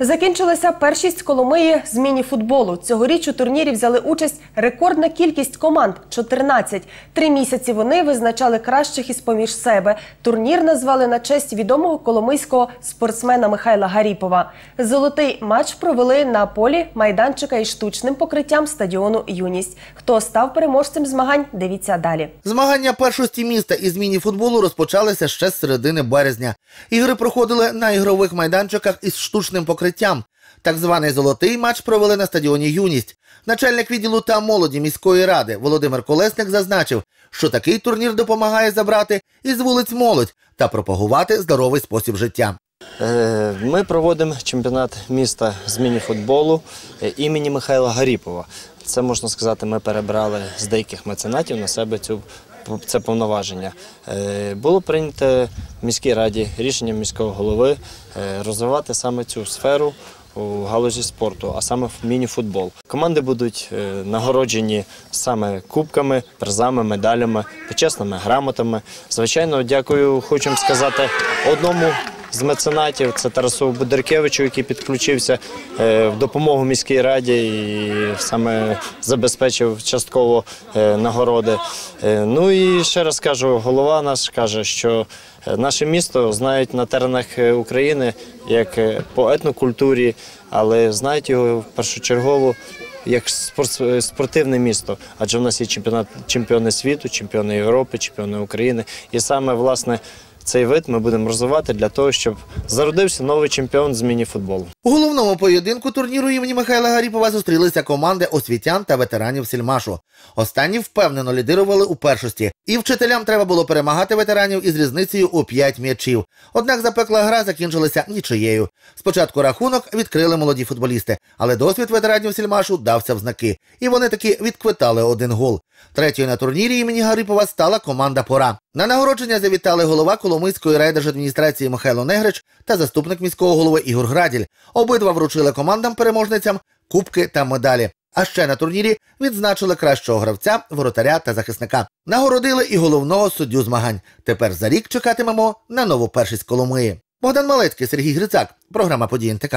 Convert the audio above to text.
Закінчилася першість Коломиї з міні-футболу. Цьогоріч у турнірі взяли участь рекордна кількість команд 14. Три місяці вони визначали кращих із поміж себе. Турнір назвали на честь відомого коломийського спортсмена Михайла Гаріпова. Золотий матч провели на полі майданчика із штучним покриттям стадіону Юність. Хто став переможцем змагань? Дивіться далі. Змагання першості міста із міні-футболу розпочалися ще з середини березня. Ігри проходили на ігрових майданчиках із штучним покриттям. Так званий золотий матч провели на стадіоні Юність. Начальник відділу та молоді міської ради Володимир Колесник зазначив, що такий турнір допомагає забрати із вулиць молодь та пропагувати здоровий спосіб життя. Е, Ми проводимо чемпіонат міста з міні-футболу е, імені Михайла Гаріпова. Це можна сказати, ми перебрали з деяких меценатів на себе цю це повноваження. Е, Було прийнято в міській раді рішення міського голови е, розвивати саме цю сферу у галузі спорту, а саме в міні-футбол. Команди будуть е, нагороджені саме кубками, призами, медалями, почесними грамотами. Звичайно, дякую, хочемо сказати одному з меценатів це Тарасу Будеркевичу, який підключився е, в допомогу міській раді і саме забезпечив частково е, нагороди. Е, Ну і ще раз кажу, голова наш каже, що наше місто знають на теренах України як по етнокультурі, але знають його першочергово як спортивне місто, адже в нас є чемпіони світу, чемпіони Європи, чемпіони України. І саме власне цей вид ми будемо розвивати для того, щоб зародився новий чемпіон з міні-футболу. У головному поєдинку турніру імені Михайла Гаріпова зустрілися команди освітян та ветеранів Сільмашу. Останні впевнено лідирували у першості, і вчителям треба було перемагати ветеранів із різницею у 5 м'ячів. Однак запекла гра закінчилася нічиєю. Спочатку рахунок відкрили молоді футболісти, але досвід ветеранів Сільмашу дався в знаки, і вони таки відквитали один гол. Третьою на турнірі імені Гарипова стала команда Пора. На нагородження завітали голова Коломийської райдержадміністрації Михайло Негрич та заступник міського голови Ігор Граділь. Обидва вручили командам-переможницям кубки та медалі. А ще на турнірі відзначили кращого гравця, воротаря та захисника. Нагородили і головного суддю змагань. Тепер за рік чекатимемо на нову першість Коломиї. Богдан Малецький, Сергій Грицак. Програма «Події НТК».